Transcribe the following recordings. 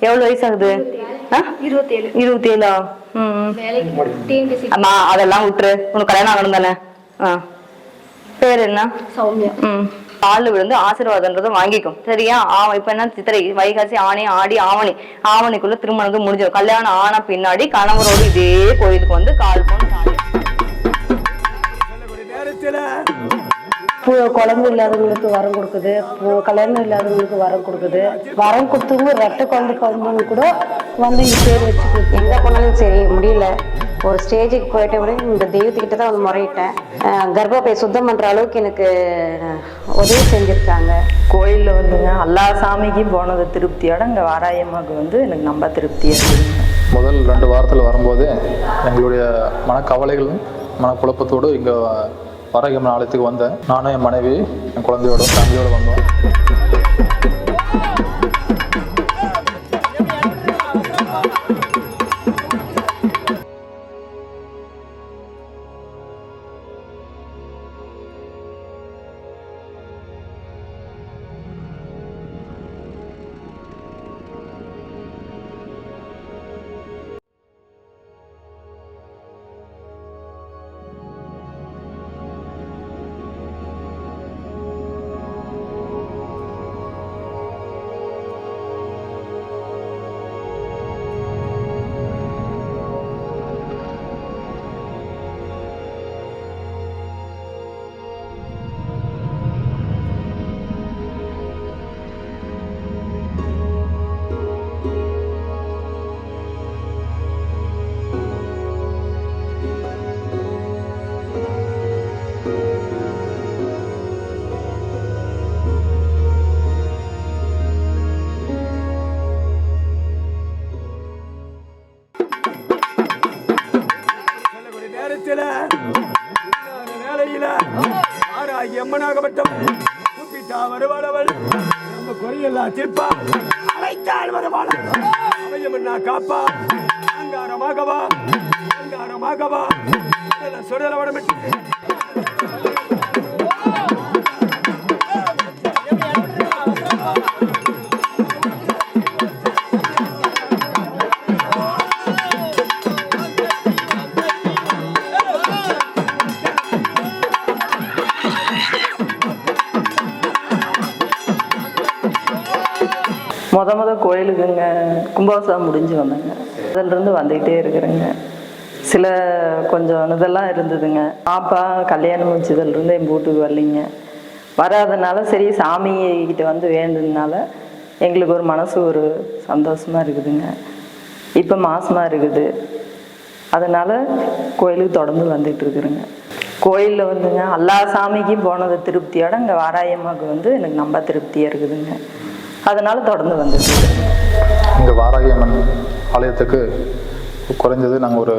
எவ்வளவு வயசு ஆகுது? இருபத்தி ஏழா. அம்மா அதெல்லாம் விட்டுரு. உனக்கு கல்யாணம் ஆகணும் தானே? ஆ. பேர் என்ன? சௌமியா. ம். காலில் விழுந்து ஆசீர்வாதன்றதை வாங்கிக்கும். சரியா? ஆ இப்போ என்ன? சித்திரை வைகாசி ஆணி ஆடி ஆவணி. ஆவணிக்குள்ள திருமணம் முடிஞ்சிடும். கல்யாணம் ஆன பின்னாடி கணவரோடு இதே கோயிலுக்கு வந்து கால் போன தாலி பு- குழந்தை இல்லாதவங்களுக்கு வரம் கொடுக்குது. கல்யாணம் இல்லாதவங்களுக்கு வரம் கொடுக்குது. வரம் கொடுத்தவங்க ரெட்டை குழந்தை பிறந்தவங்க கூட வந்து இங்க பேர் வச்சு கொடுத்து எங்கே போனாலும் சரி முடியல. ஒரு ஸ்டேஜுக்கு போயிட்ட விட இந்த தெய்வத்துக்கிட்ட தான் வந்து முறையிட்டேன். கர்ப்பப்பை சுத்தம் பண்ணுற அளவுக்கு எனக்கு உதவி செஞ்சுருக்காங்க. கோயிலில் வந்துங்க எல்லா சாமிக்கும் போனது திருப்தியோட இங்கே வாராயம்மாவுக்கு வந்து எனக்கு ரொம்ப திருப்தியாக இருக்குதுங்க முதல் ரெண்டு வாரத்தில் வரும்போது எங்களுடைய மனக்கவலைகளும் மனக்குழப்பத்தோடு இங்கே வராகியம்மன் ஆலயத்துக்கு வந்தேன். நானும் என் மனைவி என் குழந்தையோட ஃபேமிலியோடு வந்தோம். நேரத்தில் வேலையில் வேலையில ஆராய் எம்மனாகப்பட்டம் கூப்பிட்டா வருவாளவள். நம்ம குறையெல்லாம் தீர்ப்பா? அழைத்தாள் வருவாள். அவையமன்னா காப்பா? அங்காரமாகவா அங்காரமாகவா சுடல வடமிட்டு. கோயிலுக்குங்க கும்பாபிஷேகம் முடிஞ்சு வந்தேங்க. அதிலிருந்து வந்துக்கிட்டே இருக்கிறேங்க. சில கொஞ்சம் இதெல்லாம் இருந்ததுங்க. பாப்பா கல்யாணம் முடிச்சதுலேருந்து என் வீட்டுக்கு வரலிங்க. வராதனால சரி சாமிகிட்ட வந்து வேண்டதுனால எங்களுக்கு ஒரு மனசு ஒரு சந்தோஷமா இருக்குதுங்க. இப்போ மாசமாக இருக்குது. அதனால் கோயிலுக்கு தொடர்ந்து வந்துட்டு இருக்கிறேங்க. கோயிலில் வந்துங்க எல்லா சாமிக்கும் போனது திருப்தியோட இங்கே வாராயம்மாவுக்கு வந்து எனக்கு ரொம்ப திருப்தியாக இருக்குதுங்க. அதனால் தொடர்ந்து வந்துட்டு இந்த வாராகியம்மன் ஆலயத்துக்கு குறைஞ்சது நாங்கள் ஒரு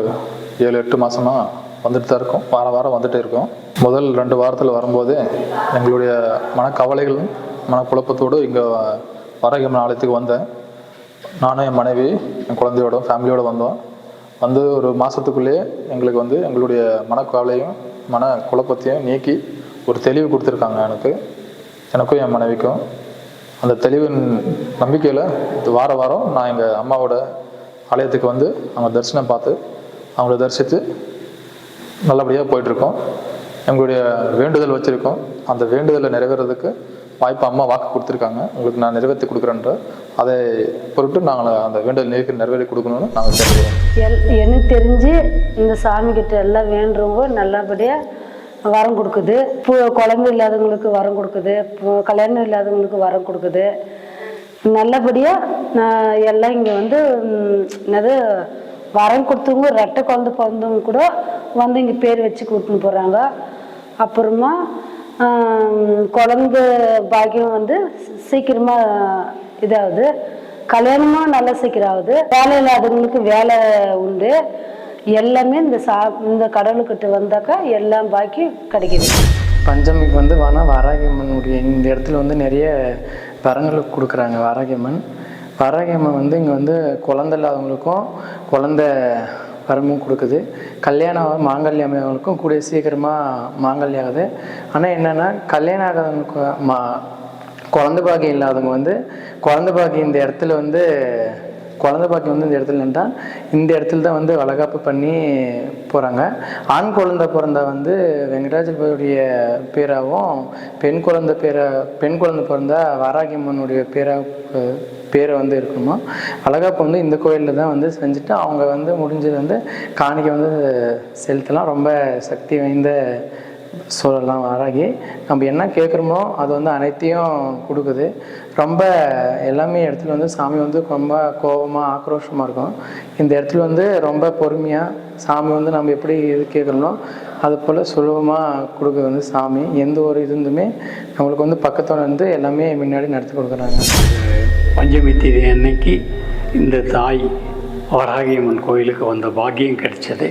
ஏழு எட்டு மாதமாக வந்துட்டு தான் இருக்கோம். வாரம் வாரம் வந்துட்டே இருக்கோம். முதல் ரெண்டு வாரத்தில் வரும்போதே எங்களுடைய மனக்கவலைகளும் மனக்குழப்பத்தோடு இங்கே வாராகியம்மன் ஆலயத்துக்கு வந்தேன். நானும் என் மனைவி என் குழந்தையோட ஃபேமிலியோடு வந்தோம். வந்து ஒரு மாதத்துக்குள்ளேயே எங்களுக்கு வந்து எங்களுடைய மனக்கவலையும் மன குழப்பத்தையும் நீக்கி ஒரு தெளிவு கொடுத்துருக்காங்க எனக்கு. எனக்கும் என் மனைவிக்கும். அந்த தெளிவின் நம்பிக்கையில் வார வாரம் நான் எங்கள் அம்மாவோட ஆலயத்துக்கு வந்து அவங்க தரிசனம் பார்த்து அவங்கள தரிசித்து நல்லபடியாக போயிட்டுருக்கோம். எங்களுடைய வேண்டுதல் வச்சுருக்கோம். அந்த வேண்டுதலை நிறைவேறதுக்கு வாய்ப்பு அம்மா வாக்கு கொடுத்துருக்காங்க. உங்களுக்கு நான் நிறைவேற்றி கொடுக்குறேன்ற அதை பொருட்டு நாங்கள் அந்த வேண்டுதல் நிறைவே நிறைவேறி கொடுக்கணும்னு நாங்கள் தெரிஞ்சுக்கிறோம் எனக்கு தெரிஞ்சு இந்த சாமி கிட்ட எல்லாம் வேண்டுறவங்க நல்லபடியாக வரம் கொடுக்குது. பு குழந்தை இல்லாதவங்களுக்கு வரம் கொடுக்குது. கல்யாணம் இல்லாதவங்களுக்கு வரம் கொடுக்குது. நல்லபடியாக நான் எல்லாம் இங்கே வந்து என்னது வரம் கொடுத்தவங்க ரெட்டை குழந்தை பிறந்தவங்க கூட வந்து இங்கே பேர் வச்சு கூட்டின்னு போகிறாங்க அப்புறமா குழந்தை பாக்கியம் வந்து சீக்கிரமாக இதாகுது. கல்யாணமும் நல்லா சீக்கிரம் ஆகுது. வேலை இல்லாதவங்களுக்கு வேலை உண்டு. எல்லாமே இந்த சா இந்த கடலுக்கிட்ட வந்தாக்கா எல்லாம் பாக்கி கிடைக்குது. பஞ்சமிக்கு வந்து வானா வாராகியம்மனுடைய இந்த இடத்துல வந்து நிறைய வரங்களுக்கு கொடுக்குறாங்க வாராகியம்மன் வாராகியம்மன் வந்து இங்கே வந்து குழந்த இல்லாதவங்களுக்கும் குழந்த வரமும் கொடுக்குது. கல்யாணம் மாங்கல்யமானவங்களுக்கும் கூடிய சீக்கிரமாக மாங்கல்யம் ஆகுது. ஆனால் என்னென்னா கல்யாணம் ஆகாதவங்களுக்கு மா குழந்த பாக்கியம் இல்லாதவங்க வந்து குழந்த பாக்கியம் இந்த இடத்துல வந்து குழந்தை பாக்கியம் வந்து இந்த இடத்துல நின்றா இந்த இடத்துல தான் வந்து வளகாப்பு பண்ணி போகிறாங்க ஆண் குழந்தை பிறந்தா வந்து வெங்கடாஜலபதியுடைய பேராகவும் பெண் குழந்தை பேரை பெண் குழந்தை பிறந்தா வாராகியம்மனுடைய பேரா பேரை வந்து இருக்கணுமா? வளகாப்பு வந்து இந்த கோயிலில் தான் வந்து செஞ்சுட்டு அவங்க வந்து முடிஞ்சது வந்து காணிக்கை வந்து செலுத்தலாம். ரொம்ப சக்தி வாய்ந்த சொல்லலாம் வாராகி நம்ம என்ன கேட்குறோமோ அது வந்து அனைத்தையும் கொடுக்குது. ரொம்ப எல்லாமே இடத்துல வந்து சாமி வந்து ரொம்ப கோபமாக ஆக்ரோஷமாக இருக்கும். இந்த இடத்துல வந்து ரொம்ப பொறுமையாக சாமி வந்து நம்ம எப்படி இது கேட்குறோமோ அது போல் சுலபமாக கொடுக்குறது வந்து சாமி. எந்த ஒரு இது இருந்துமே நம்மளுக்கு வந்து பக்கத்தோட வந்து எல்லாமே முன்னாடி நடத்தி கொடுக்குறாங்க. பஞ்சமி தேதி அன்னைக்கு இந்த தாய் வராகியம்மன் கோயிலுக்கு வந்த பாக்கியம் கிடைச்சது.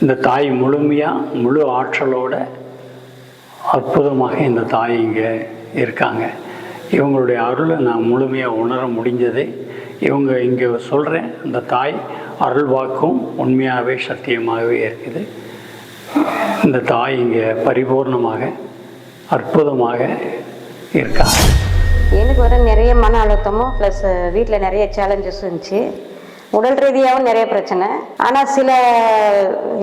இந்த தாய் முழுமையாக முழு ஆற்றலோட அற்புதமாக இந்த தாய் இங்கே இருக்காங்க. இவங்களுடைய அருளை நான் முழுமையாக உணர முடிஞ்சது. இவங்க இங்கே சொல்கிறேன் இந்த தாய் அருள் வாக்கும் உண்மையாகவே சத்தியமாகவே இருக்குது. இந்த தாய் இங்கே பரிபூர்ணமாக அற்புதமாக இருக்காங்க எனக்கு வர நிறைய மன அழுத்தமும் ப்ளஸ் வீட்டில் நிறைய சேலஞ்சஸ் இருந்துச்சு. உடல் ரீதியாகவும் நிறைய பிரச்சனை. ஆனால் சில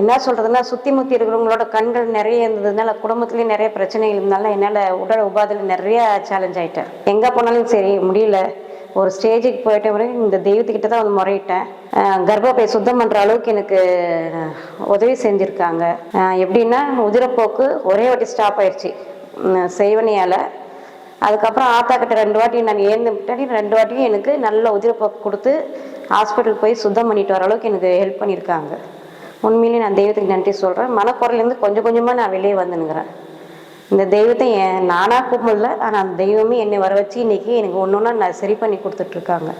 என்ன சொல்கிறதுன்னா சுற்றி முற்றி இருக்கிறவங்களோட கண்கள் நிறைய இருந்ததுனால குடும்பத்துலேயும் நிறைய பிரச்சனைகள் இருந்தாலும் என்னால் உடல் உபாதையில் நிறைய சேலஞ்ச் ஆகிட்டேன் எங்கே போனாலும் சரி முடியல. ஒரு ஸ்டேஜுக்கு போயிட்ட பிறகு இந்த தெய்வத்துக்கிட்ட தான் வந்து முறையிட்டேன். கர்ப்பப்பை சுத்தம் பண்ணுற அளவுக்கு எனக்கு உதவி செஞ்சுருக்காங்க. எப்படின்னா உதிரப்போக்கு ஒரே வாட்டி ஸ்டாப் ஆயிடுச்சு. செய்வனையால். அதுக்கப்புறம் ஆத்தா கிட்ட ரெண்டு வாட்டி நான் ஏந்து விட்டாடி ரெண்டு வாட்டியும் எனக்கு நல்ல உதிரப்போக்கு கொடுத்து ஹாஸ்பிட்டல் போய் சுத்தம் பண்ணிட்டு வர அளவுக்கு எனக்கு ஹெல்ப் பண்ணியிருக்காங்க. உண்மையிலேயே நான் தெய்வத்துக்கு நன்றி சொல்கிறேன் மனக்குறையிலேருந்து கொஞ்சம் கொஞ்சமாக நான் வெளியே வந்துனுங்கிறேன் இந்த தெய்வத்தை என் நானாக கூப்பிடல. ஆனால் அந்த தெய்வமே என்னை வர வச்சு இன்னைக்கு எனக்கு ஒன்று ஒன்றா நான் சரி பண்ணி கொடுத்துட்ருக்காங்க.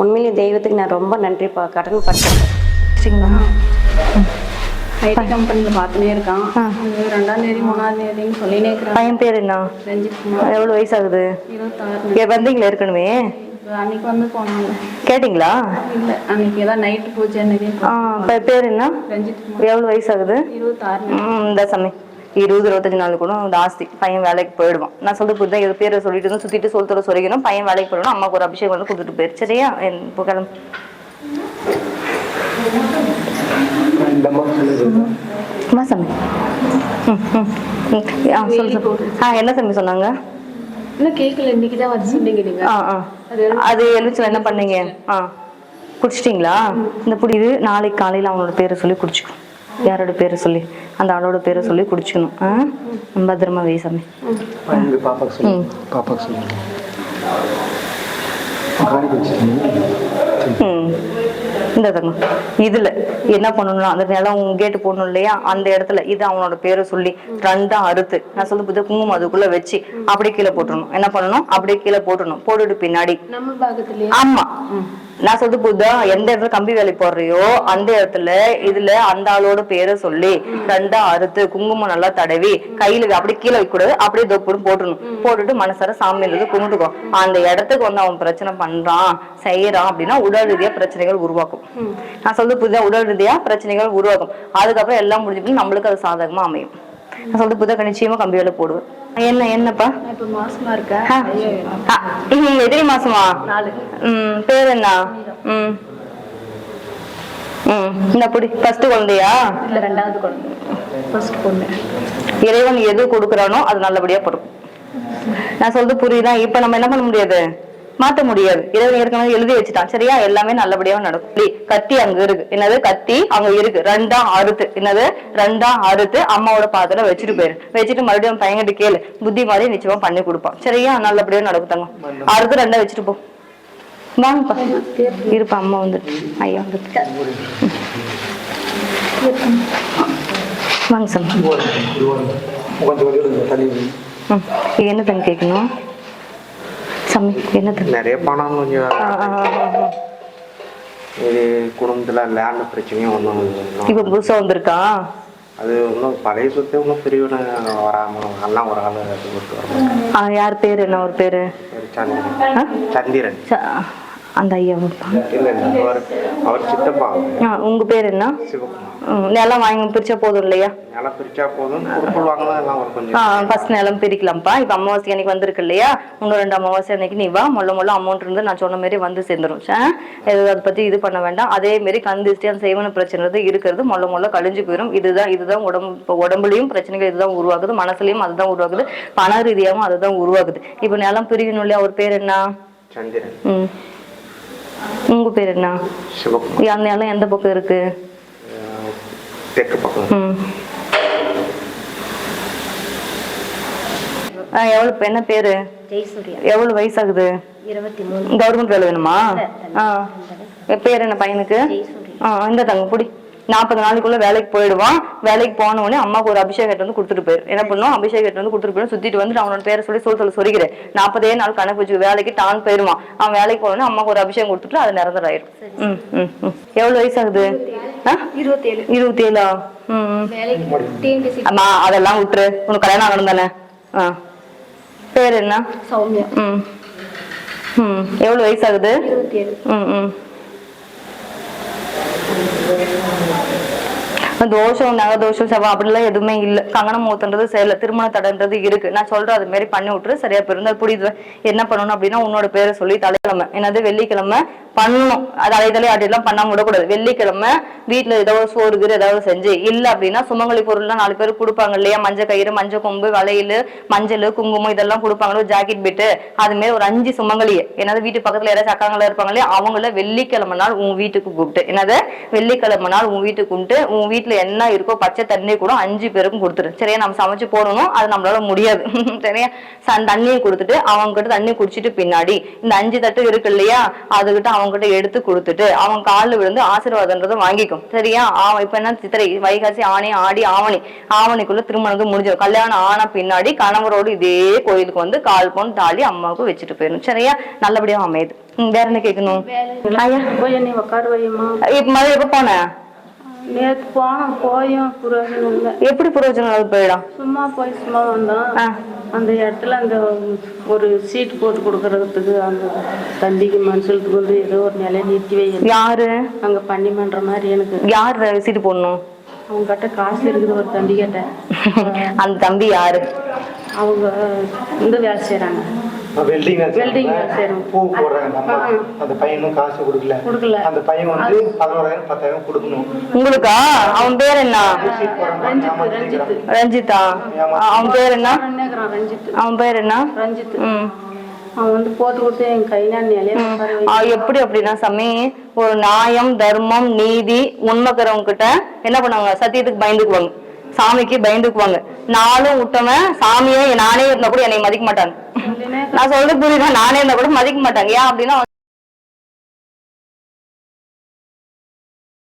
உண்மையிலேயே தெய்வத்துக்கு நான் ரொம்ப நன்றி பா கடன் பட்டிருக்கேன் ஐடி கம்பெனியில் பார்த்துனே இருக்கான். ரெண்டாம் தேதி மூணாம் தேதின்னு சொல்லினே இருக்கிறான். பையன் பேர் என்ன? ரஞ்சித் குமார். எவ்வளவு வயசாகுது? இருபத்தாறு இங்க வந்தீங்களா இப்போ அன்னைக்கு வந்து போனாங்க. கேட்டிங்களா? இல்லை அன்னைக்கு தான் நைட்டு பூஜை அன்னைக்கு பேர் என்ன? ரஞ்சித் குமார். எவ்வளவு வயசாகுது? இருபத்தாறு. ம், இந்த சமி. இருபது இருபத்தஞ்சு நாள் கூட ஜாஸ்தி பையன் வேலைக்கு போயிடுவான். நான் சொல்லிட்டு புரியுதா? இது பேரை சொல்லிட்டு இருந்தோம் சுத்திட்டு சொல்லிட்டு சொல்லிக்கணும் பையன் வேலைக்கு போயிடணும் அம்மாக்கு ஒரு அபிஷேகம் வந்து கொடுத்துட்டு போயிரு. சரியா? என் இப்போ கிளம்பு சாமி. ம், ம், ம். ஆ சொல்லு சொல்லு. ஆ என்ன சாமி சொன்னாங்க? இல்லை கேட்கல இன்னைக்கு தான் வச்சு சொன்னீங்க நீங்கள் ஆ ஆ. அது எலுமிச்சம் என்ன பண்ணீங்க? ஆ குடிச்சிட்டிங்களா? இந்த புடி இது நாளைக்கு காலையில் அவனோட பேரை சொல்லி குடிச்சுக்கணும். யாரோட பேரை சொல்லி? அந்த ஆளோட பேரை சொல்லி குடிச்சுக்கணும். ஆ? பத்திரமா வை சாமி. பாப்பாக்கு சொல்லு. பாப்பாக்கு ம். இந்த இதுல என்ன பண்ணணும்னா அந்த நிலம் கேட்டு போடணும் இல்லையா? அந்த இடத்துல இது அவனோட பேரை சொல்லி ரெண்டா அறுத்து நான் சொல்லி புது குங்குமம் அதுக்குள்ள வச்சு அப்படியே கீழே போட்டுடணும் என்ன பண்ணணும்? அப்படியே கீழே போட்டுடணும் போட்டுட்டு பின்னாடி. ஆமா. நான் சொல்றது புத்தா எந்த இடத்துல கம்பி வேலை போடுறியோ அந்த இடத்துல இதுல அந்த ஆளோட பேரை சொல்லி ரெண்டா அறுத்து குங்குமம் நல்லா தடவி கையில அப்படி கீழே வைக்க கூடாது அப்படியே தொப்புடும் போட்டுடணும். போட்டுட்டு மனசார சாமி எழுதி கும்பிட்டுக்கோ. அந்த இடத்துக்கு வந்து அவன் பிரச்சனை பண்றான் செய்யறான் அப்படின்னா உடல் ரீதியா பிரச்சனைகள் உருவாக்கும். நான் சொல்றது புதிதா உடல் ரீதியா பிரச்சனைகள் உருவாக்கும். அதுக்கப்புறம் எல்லாம் முடிஞ்சு நம்மளுக்கு அது சாதகமா அமையும். நான் சொல்றது புதா நிச்சயமா கம்பி வேலை போடுவேன். என்ன என்னப்பா? மாசமா இருக்கேன் எத்தனை மாசமா? ம் பேர் என்ன? ம். ம் இந்த புடி ஃபர்ஸ்ட் குழந்தையா? இல்லை ரெண்டாவது குழந்தை. ஃபர்ஸ்ட் பொண்ணு. இறைவன் எது கொடுக்குறானோ அது நல்லபடியா பிறக்கும். நான் சொல்றது புரியுதா? இப்ப நம்ம என்ன பண்ண முடியாது? மாத்த முடியாது. இறைவன் ஏற்கனவே எழுதி வச்சுட்டான். சரியா? எல்லாமே நல்லபடியா நடக்கும். கத்தி அங்க இருக்கு. என்னது? கத்தி அங்க இருக்கு. ரெண்டா அறுத்து. என்னது? ரெண்டா அறுத்து அம்மாவோட பாத்திரம் வச்சுட்டு போயிரு. வச்சுட்டு மறுபடியும் பையன்கிட்ட கேளு. புத்தி மாதிரி நிச்சயமா பண்ணி கொடுப்பான். சரியா? நல்லபடியா நடக்கும் தங்கம். அறுத்து ரெண்டா வச்சுட்டு போ. வாங்கப்பா. இருப்பா அம்மா வந்துட்டு. ஐயா வந்துட்டு. வாங்க இது என்ன தங்க கேட்கணும்? சாமி என்ன தங்க நிறைய பணம் கொஞ்சம். இது குடும்பத்தில் லேண்ட் பிரச்சனையும் ஒன்றும் இப்போ புதுசா வந்திருக்கா? அது ஒன்றும் பழைய சொத்து ஒன்றும் பெரியவன வராமல் எல்லாம் ஒரு ஆள் யார் பேரு? என்ன ஒரு பேரு? சந்திரன்? சந்திரன். அந்த ஐயா இல்லை இல்லை அவர் உங்க பேர் என்ன? நிலம் வாங்கி பிரிச்சா போதும் இல்லையா? நிலம் பிரிச்சா போதும் ஃபர்ஸ்ட் நிலம் பிரிக்கலாம்ப்பா. இப்போ அமாவாசை அன்னைக்கு வந்திருக்கு இல்லையா? இன்னும் ரெண்டு அமாவாசை அன்னைக்கு நீ வா. மொள்ள மொள்ள அமௌண்ட் இருந்து நான் சொன்ன மாதிரி வந்து சேர்ந்துரும். எதுவும் அதை பத்தி இது பண்ண வேண்டாம். அதே மாரி கந்திஷ்டி அந்த செய்வன பிரச்சனை இருக்கிறது. மொள்ள மொள்ள கழிஞ்சு போயிடும் இதுதான் இதுதான் உடம்பு உடம்புலையும் பிரச்சனைகள் இதுதான் உருவாகுது. மனசுலயும் அதுதான் உருவாகுது. பண ரீதியாகவும் அதுதான் உருவாகுது. இப்போ நிலம் பிரிக்கணும் இல்லையா? அவர் பேர் என்ன? சந்திரன். ம். உங்க பேர் என்ன? சிவகுமார். அந்த நிலம் எந்த பக்கம் இருக்கு? எவ்வளவு என்ன பேரு? எவ்வளவு வயசாகுது? கவர்மெண்ட் வேலை வேணுமா? ஆ. என் பேர் என்ன பையனுக்கு? ஆ இந்த தங்க புடி. நாற்பது நாளைக்குள்ள வேலைக்கு போயிடுவான் வேலைக்கு போன உடனே அம்மாவுக்கு ஒரு அபிஷேகத்தை வந்து கொடுத்துட்டு போயிரு. என்ன பண்ணும்? அபிஷேகத்தை வந்து கொடுத்துட்டு போயிடும் சுத்திட்டு வந்து அவனோட பேரை சொல்லி சொல்ல சொல்ல சொல்லிக்கிறேன். நாற்பதே நாள் கணக்கு வச்சு வேலைக்கு டான் போயிடுவான் அவன் வேலைக்கு போன உடனே அம்மாவுக்கு ஒரு அபிஷேகம் கொடுத்துட்டு அது நிரந்தரம் ஆயிடும் ம் ம் ம். எவ்வளவு வயசாகுது? ஆ? இருபத்தேழு. இருபத்தி ஏழா ம். அம்மா அதெல்லாம் விட்டுரு. உனக்கு கல்யாணம் ஆகணும் தானே? ஆ. பேர் என்ன? சௌமியா. ம். ம். எவ்வளோ வயசாகுது? இருபத்தி ஏழு ம் ம். தோஷம் நகை தோஷம் செவ்வாய் அப்படிலாம் எதுவுமே இல்லை. கங்கணம் மூத்தன்றது செய்யல திருமண தடைன்றது இருக்கு. நான் சொல்றேன் அது மாதிரி பண்ணி விட்டுரு. சரியா பிறந்தா புரியுது. என்ன பண்ணணும் அப்படின்னா உன்னோட பேரை சொல்லி தலைக்கிழமை என்னது? வெள்ளிக்கிழமை பண்ணணும். அது அலைதலை ஆட்டிலாம் பண்ணாம விடக்கூடாது. வெள்ளிக்கிழமை வீட்டுல ஏதாவது சோறு கீறு ஏதாவது செஞ்சு இல்ல அப்படின்னா சுமங்கலி பொருள்லாம் நாலு பேர் கொடுப்பாங்க இல்லையா? மஞ்சள் கயிறு மஞ்சள் கொம்பு வளையல் மஞ்சள் குங்குமம் இதெல்லாம் கொடுப்பாங்களோ? ஜாக்கெட் பிட்டு அது மாதிரி ஒரு அஞ்சு சுமங்கலி. என்னது வீட்டு பக்கத்துல யாராவது அக்காங்களா இருப்பாங்க இல்லையா? அவங்கள வெள்ளிக்கிழமை நாள் உன் வீட்டுக்கு கூப்பிட்டு என்னது? வெள்ளிக்கிழமை நாள் உன் வீட்டுக்கு கூப்பிட்டு உன் வீட்டுல என்ன இருக்கோ பச்சை தண்ணி கூட அஞ்சு பேருக்கும் கொடுத்துரு. சரியா? நம்ம சமைச்சு போடணும். அது நம்மளால முடியாது. சரியா? தண்ணியை கொடுத்துட்டு அவங்க கிட்ட தண்ணி குடிச்சிட்டு பின்னாடி இந்த அஞ்சு தட்டு இருக்கு இல்லையா? அதுகிட்ட அவங்க கிட்ட எடுத்து கொடுத்துட்டு அவங்க காலில் விழுந்து ஆசீர்வாதன்றதை வாங்கிக்கும். சரியா? அவன் இப்ப என்ன சித்திரை? வைகாசி ஆணி ஆடி ஆவணி. ஆவணிக்குள்ள திருமணம் முடிஞ்சிடும். கல்யாணம் ஆன பின்னாடி கணவரோடு இதே கோயிலுக்கு வந்து கால் பவுன் தாலி அம்மாவுக்கு வச்சுட்டு போயிடும் சரியா? நல்லபடியா அமையுது. வேற என்ன கேட்கணும்? ஐயா? இப்ப மழை எப்ப போன? நேற்று போனோம் போயும் புரோஜனம் இல்லை. எப்படி பிரயோஜனம் போயிடும் சும்மா போய் சும்மா வந்தோம். அந்த இடத்துல அந்த ஒரு சீட் போட்டு கொடுக்கறதுக்கு அந்த தம்பிக்கு மனுஷத்துக்கு வந்து ஏதோ ஒரு நிலையை நிறுத்தி வை. யாரு? அங்க பண்ணி பண்ற மாதிரி எனக்கு. யார் சீட்டு போடணும்? அவங்க கிட்ட காசு இருக்குது ஒரு தம்பி கிட்ட. அந்த தம்பி யாரு? அவங்க இந்த வேலை செய்றாங்க. வெல்டிங் வெல்டிங் வேலை செய்றாங்க பூ போடுறாங்க நம்ம அந்த பையனும் காசு கொடுக்கல. கொடுக்கல. அந்த பையன் வந்து பதினோராயிரம் பத்தாயிரம் கொடுக்கணும். உங்களுக்கா? அவன் பேர் என்ன? ரஞ்சித் ரஞ்சித் ரஞ்சிதா. அவன் பேர் என்ன? அவன் பேர் என்ன? ரஞ்சித். ம். அவன் வந்து போட்டு கொடுத்து என் கை நான் எப்படி அப்படின்னா சாமி ஒரு நியாயம் தர்மம் நீதி உண்மைக்கிறவங்க கிட்ட என்ன பண்ணுவாங்க? சத்தியத்துக்கு பயந்துக்குவாங்க. சாமிக்கு பயந்துக்குவாங்க. நானும் விட்டவன் சாமியே நானே இருந்தா கூட என்னை மதிக்க மாட்டாங்க. நான் சொல்றது புரியுதா? நானே இருந்தா கூட மதிக்க மாட்டாங்க. ஏன் அப்படின்னா